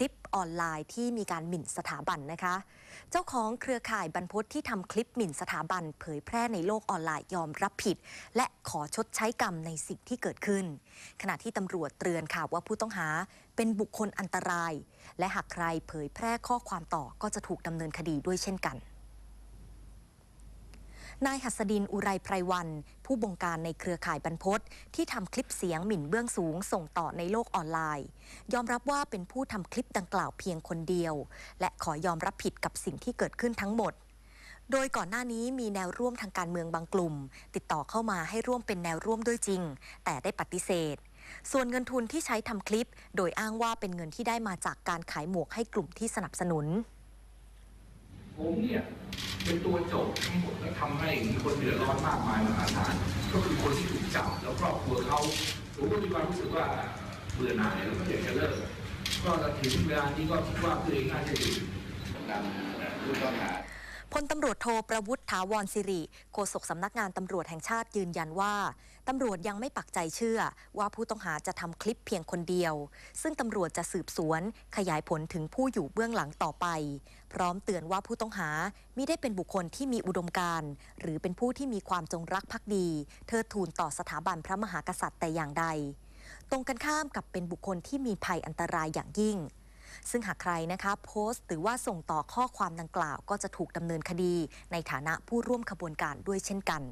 ลิปออนไลน์ที่มีการหมิ่นสถาบันนะคะ เจ้าของเครือข่ายบรรพตที่ทำคลิปหมิ่นสถาบัน เผยแพร่ในโลกออนไลน์ยอมรับผิด และขอชดใช้กรรมในสิ่งที่เกิดขึ้น ขณะที่ตำรวจเตือนค่ะว่าผู้ต้องหาเป็นบุคคลอันตราย และหากใครเผยแพร่ข้อความต่อก็จะถูกดำเนินคดีด้วยเช่นกัน นายหัสดินอุไรไพรวัน ผู้บงการในเครือข่ายบรรพตที่ทำคลิปเสียงหมิ่นเบื้องสูงส่งต่อในโลกออนไลน์ ยอมรับว่าเป็นผู้ทำคลิปดังกล่าวเพียงคนเดียว และขอยอมรับผิดกับสิ่งที่เกิดขึ้นทั้งหมด โดยก่อนหน้านี้มีแนวร่วมทางการเมืองบางกลุ่ม ติดต่อเข้ามาให้ร่วมเป็นแนวร่วมด้วยจริง แต่ได้ปฏิเสธส่วนเงินทุนที่ใช้ทำคลิป โดยอ้างว่าเป็นเงินที่ได้มาจากการขายหมวกให้กลุ่มที่สนับสนุน ผมเนี่ย เป็นตัวโจทย์ทั้งหมดและทำให้มีคนเดือดร้อนมากมายมหาศาลก็คือคนที่ถูกจับแล้วครอบครัวเขาผมก็มีความรู้สึกว่าเบื่อหน่ายแล้วก็อยากจะเลิกก็ถึงเวลานี้ก็คิดว่าตัวเองน่าจะอยู่นำผู้ต้องหา พลตำรวจโทประวุฒิถาวรสิริโฆษกสำนักงานตำรวจแห่งชาติยืนยันว่าตำรวจยังไม่ปักใจเชื่อว่าผู้ต้องหาจะทำคลิปเพียงคนเดียว ซึ่งตำรวจจะสืบสวนขยายผลถึงผู้อยู่เบื้องหลังต่อไป พร้อมเตือนว่าผู้ต้องหามิได้เป็นบุคคลที่มีอุดมการณ์หรือเป็นผู้ที่มีความจงรักภักดีเทิดทูนต่อสถาบันพระมหากษัตริย์แต่อย่างใด ตรงกันข้ามกับเป็นบุคคลที่มีภัยอันตรายอย่างยิ่ง ซึ่งหากใครนะคะโพสต์หรือว่าส่งต่อข้อความดังกล่าว ก็จะถูกดำเนินคดี ในฐานะผู้ร่วมขบวนการด้วยเช่นกัน